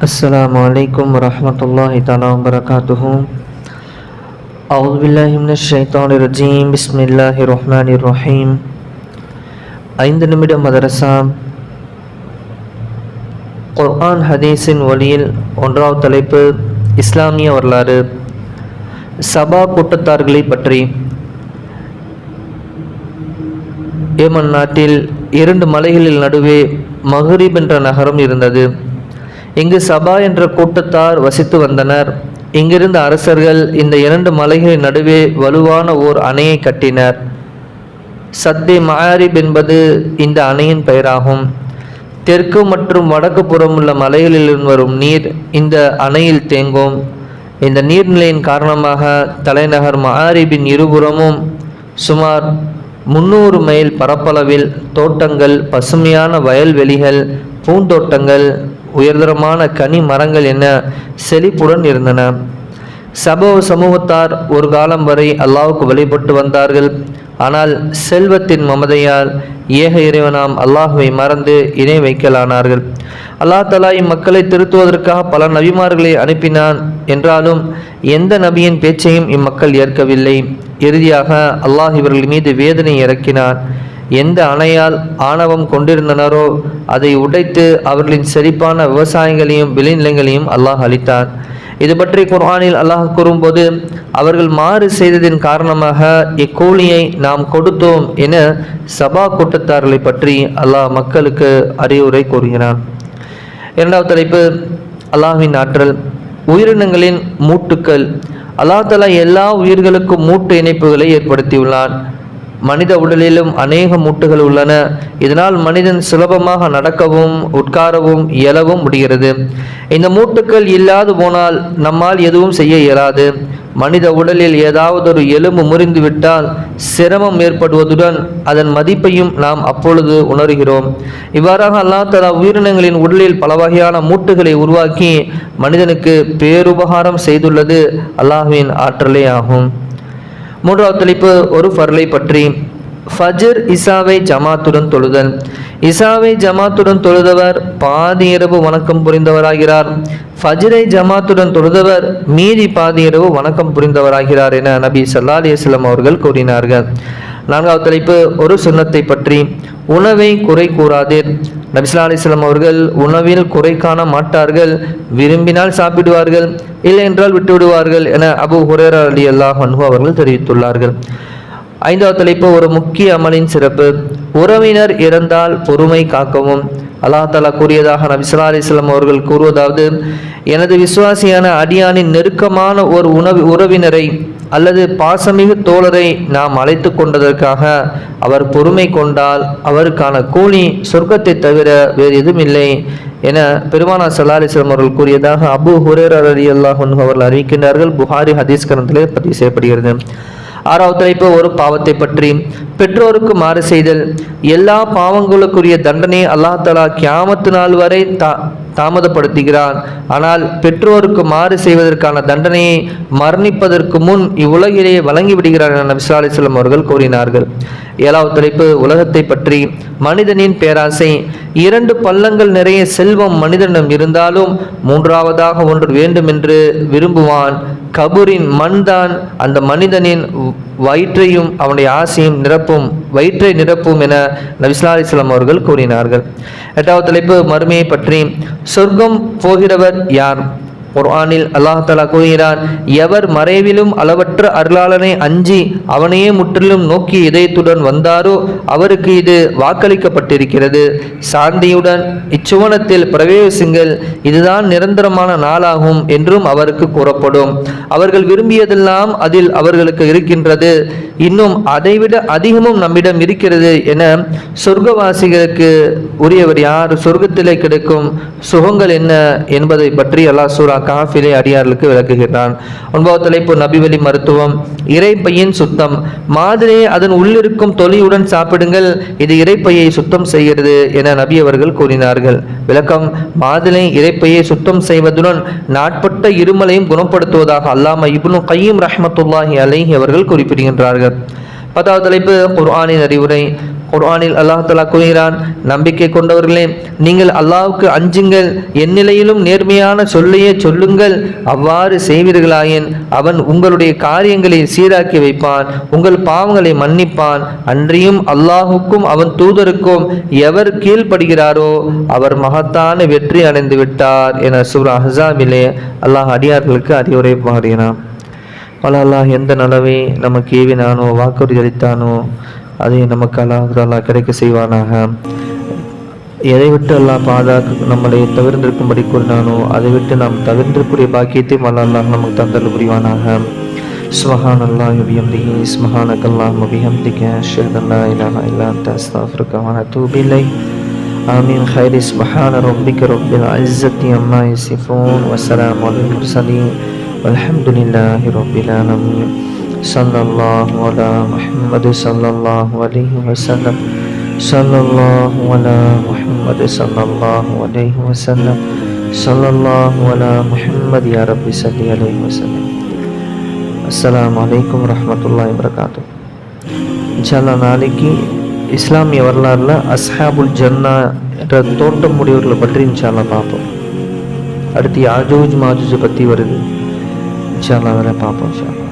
السلام عليكم ورحمة الله تعالى وبركاته أعوذ بالله من الشيطان الرجيم بسم الله الرحمن الرحيم ஐந்து நிமிட மதரசா குர்ஆன் ஹதீஸின் ஒளியில் ஒன்றாவது தலைப்பு இஸ்லாமிய வரலாறு சபா கூட்டத்தார்களை பற்றி ஏமன் நாட்டில் இரண்டு மலைகளில் நடுவே மஹ்ரிப் என்ற நகரம் இருந்தது இங்கு சபா என்ற கூட்டத்தார் வசித்து வந்தனர். இங்கிருந்த அரசர்கள் இந்த இரண்டு மலைகளின் நடுவே வலுவான ஓர் அணையை கட்டினர். சத்தே மாரிப் என்பது இந்த அணையின் பெயராகும். தெற்கு மற்றும் வடக்கு புறம் உள்ள மலைகளில் வரும் நீர் இந்த அணையில் தேங்கும். இந்த நீர்நிலையின் காரணமாக தலைநகர் மாரிபின் இருபுறமும் சுமார் முன்னூறு மைல் பரப்பளவில் தோட்டங்கள் பசுமையான வயல்வெளிகள் பூந்தோட்டங்கள் உயர்தரமான கனி மரங்கள் என செழிப்புடன் இருந்தன. சபோ சமூகத்தார் ஒரு காலம் வரை அல்லாவுக்கு வழிபட்டு வந்தார்கள். ஆனால் செல்வத்தின் மமதையால் ஏக இறைவனாம் அல்லாஹுவை மறந்து இணை வைக்கலானார்கள். அல்லாஹ் தலா இம்மக்களை திருத்துவதற்காக பல நபிமார்களை அனுப்பினான். என்றாலும் எந்த நபியின் பேச்சையும் இம்மக்கள் ஏற்கவில்லை. இறுதியாக அல்லாஹ் இவர்கள் மீது வேதனை இறக்கினான் எந்த அணையால் ஆணவம் கொண்டிருந்தனரோ அதை உடைத்து அவர்களின் செழிப்பான விவசாயங்களையும் விளைநிலங்களையும் அல்லாஹ் அளித்தார். இது பற்றி குர்ஆனில் அல்லாஹ் கூறும்போது அவர்கள் மாறு செய்ததின் காரணமாக இக்கூலியை நாம் கொடுத்தோம் என சபா கூட்டத்தார்களை பற்றி அல்லாஹ் மக்களுக்கு அறிவுரை கூறுகிறான். இரண்டாவது தலைப்பு அல்லாஹின் ஆற்றல். உயிரினங்களின் மூட்டுக்கள். அல்லாஹ் தலா எல்லா உயிர்களுக்கும் மூட்டு இணைப்புகளை ஏற்படுத்தியுள்ளான். மனித உடலிலும் அநேக மூட்டுகள் உள்ளன. இதனால் மனிதன் சுலபமாக நடக்கவும் உட்காரவும் இயலவும் முடிகிறது. இந்த மூட்டுக்கள் இல்லாது போனால் நம்மால் எதுவும் செய்ய இயலாது. மனித உடலில் ஏதாவது ஒரு எலும்பு முறிந்து விட்டால் சிரமம் ஏற்படுவதுடன் அதன் மதிப்பையும் நாம் அப்பொழுது உணர்கிறோம். இவ்வாறாக அல்லா தலா உயிரினங்களின் உடலில் பல வகையான மூட்டுகளை உருவாக்கி மனிதனுக்கு பேருபகாரம் செய்துள்ளது அல்லாஹுவின் ஆற்றலே ஆகும். மூன்றாவது தலைப்பு ஒரு ஃபர்லை பற்றி. ஃபஜர் இசாவை ஜமாத்துடன் தொழுதல். இசாவை ஜமாத்துடன் தொழுதவர் பாதி இரவு வணக்கம் புரிந்தவராகிறார். ஃபஜ்ரை ஜமாத்துடன் தொழுதவர் மீதி பாதி இரவு வணக்கம் புரிந்தவராகிறார் என நபி சல்லா அலிஸ்லாம் அவர்கள் கூறினார்கள். நான்காவது தலைப்பு ஒரு சுண்ணத்தை பற்றி. உணவை குறை கூறாதீர். நபிஸ்லா அலிஸ்லாம் அவர்கள் உணவில் குறை காண மாட்டார்கள் விரும்பினால் சாப்பிடுவார்கள் இல்லை என்றால் விட்டுவிடுவார்கள் என அபு ஹுரேரா அலி அல்லாஹ் அன்பு அவர்கள் தெரிவித்துள்ளார்கள். ஐந்தாவது தலைப்பு ஒரு முக்கிய அமலின் சிறப்பு. உறவினர் இறந்தால் பொறுமை காக்கவும். அல்லா தாலா கூறியதாக நபிசல்லா அலிஸ்லாம் அவர்கள் கூறுவதாவது எனது விசுவாசியான அடியானின் நெருக்கமான ஒரு உணவு உறவினரை அல்லது பாசமிகு தோழரை நாம் அழைத்து கொண்டதற்காக அவர் பொறுமை கொண்டால் அவருக்கான கூலி சொர்க்கத்தை தவிர வேறு எதுவும் இல்லை என பெருமானா சல்லா அலிஸ்லாம் அவர்கள் கூறியதாக அபு ஹுரேர் அலி அல்லாஹ் அவர்கள் அறிவிக்கின்றார்கள். புகாரி ஹதீஸ் கரந்திலே பதிவு செய்யப்படுகிறது. ஆறாவது தலைப்பு ஒரு பாவத்தை பற்றி பெற்றோருக்கு மாறு செய்தல். எல்லா பாவங்களுக்குரிய தண்டனை அல்லாஹ் தலா கியாமத்து நாள் வரை தா தாமதப்படுத்துகிறான். ஆனால் பெற்றோருக்கு மாறு செய்வதற்கான தண்டனையை மரணிப்பதற்கு முன் இவ்வுலகிலேயே வழங்கிவிடுகிறார் என நபிசா அலிஸ்லாம் அவர்கள் கூறினார்கள். ஏழாவது தலைப்பு உலகத்தை பற்றி மனிதனின் பேராசை. இரண்டு பள்ளங்கள் நிறைய செல்வம் மனிதனிடம் இருந்தாலும் மூன்றாவதாக ஒன்று வேண்டும் என்று விரும்புவான். கபூரின் மண்தான் அந்த மனிதனின் வயிற்றையும் அவனுடைய ஆசையும் நிரப்பும் வயிற்றை நிரப்பும் என நபிஸ்லா அலிஸ்லாம் அவர்கள் கூறினார்கள். எட்டாவது தலைப்பு மறுமையை பற்றி சொர்க்கம் போகிறவர் யார்? குர்ஆனில் அல்லாஹ் தலா கூறுகிறான் எவர் மறைவிலும் அளவற்ற அருளாளனை அஞ்சி அவனையே முற்றிலும் நோக்கி இதயத்துடன் வந்தாரோ அவருக்கு இது வாக்களிக்கப்பட்டிருக்கிறது. சாந்தியுடன் இச்சுவனத்தில் பிரவேசிங்கள் இதுதான் நிரந்தரமான நாளாகும் என்றும் அவருக்கு கூறப்படும். அவர்கள் விரும்பியதெல்லாம் அதில் அவர்களுக்கு இருக்கின்றது. இன்னும் அதைவிட அதிகமும் நம்மிடம் இருக்கிறது என சொர்க்கவாசிகளுக்கு உரியவர் யார்? சொர்க்கத்திலே கிடைக்கும் சுகங்கள் என்ன என்பதை பற்றி அல்லாஹ் சூரா காஃபிலே அடியார்களுக்கு விளக்குகிறான் ஒன்பது தலைப்பு நபிவலி மருத்துவம். இறைப்பையின் சுத்தம். மாதிரியை அதன் உள்ளிருக்கும் தொலியுடன் சாப்பிடுங்கள். இது இறைப்பையை சுத்தம் செய்கிறது என நபி அவர்கள் கூறினார்கள். விளக்கம் மாதுளை இறைப்பையை சுத்தம் செய்வதுடன் நாட்பட்ட இருமலையும் குணப்படுத்துவதாக அல்லாம இப்னு கையும் ரஹமத்துல்லாஹி அலைஹி அவர்கள் குறிப்பிடுகின்றார்கள். பத்தாவது தலைப்பு குர்ஆனின் அறிவுரை. குர்ஆனில் அல்லாஹ் தலா கூறுகிறான் நம்பிக்கை கொண்டவர்களே நீங்கள் அல்லாஹுக்கு அஞ்சுங்கள் எந்நிலையிலும் நேர்மையான சொல்லையே சொல்லுங்கள் அவ்வாறு செய்வீர்களாயின் அவன் உங்களுடைய காரியங்களை சீராக்கி வைப்பான் உங்கள் பாவங்களை மன்னிப்பான் அன்றியும் அல்லாஹுக்கும் அவன் தூதருக்கும் எவர் கீழ்ப்படுகிறாரோ அவர் மகத்தான வெற்றி அடைந்து விட்டார் என சூரா அஹாமிலே அல்லாஹ் அடியார்களுக்கு அறிவுரை பாடுகிறான். பல அல்லாஹ் எந்த நலவை நமக்கு ஏவினானோ வாக்குறுதி அளித்தானோ அதை நமக்கு அல்லாஹ் அல்லாஹ் கிடைக்க செய்வானாக எதை விட்டு அல்லாஹ் பாதுகாக்க நம்மளை தவிர்ந்திருக்கும்படி கூறினானோ அதை விட்டு நாம் தவிர்ந்திருக்கூடிய பாக்கியத்தையும் அல்ல அல்லாஹ் நமக்கு தந்தல் புரிவானாக சுபஹான் அல்லாஹ் பிஹம்திஹி சுபஹானக அல்லாஹும்ம பிஹம்திக அஷ்ஹது அன் லா இலாஹ இல்லா அன்த அஸ்தக்ஃபிருக வ அத்தூபு இலைக் آمين خير سبحان ربك رب العزة عما يصفون وسلام على المرسلين والحمد لله رب العالمين صلى الله على محمد صلى الله عليه وسلم صلى الله على محمد صلى الله عليه وسلم صلى الله على محمد يا رب صل عليه وسلم السلام عليكم ورحمة الله وبركاته இன்ஷால்லா நாளைக்கு இஸ்லாமிய வரலாறுல அஸ்ஹாபுல் ஜன்னா என்ற தோட்டம் முடியவர்களை பற்றி இன்ஷால்லா பார்ப்போம் அடுத்து யாஜூஜ் மாஜூஜ் பற்றி வருது இன்ஷால்லா வரை பார்ப்போம் இன்ஷால்லா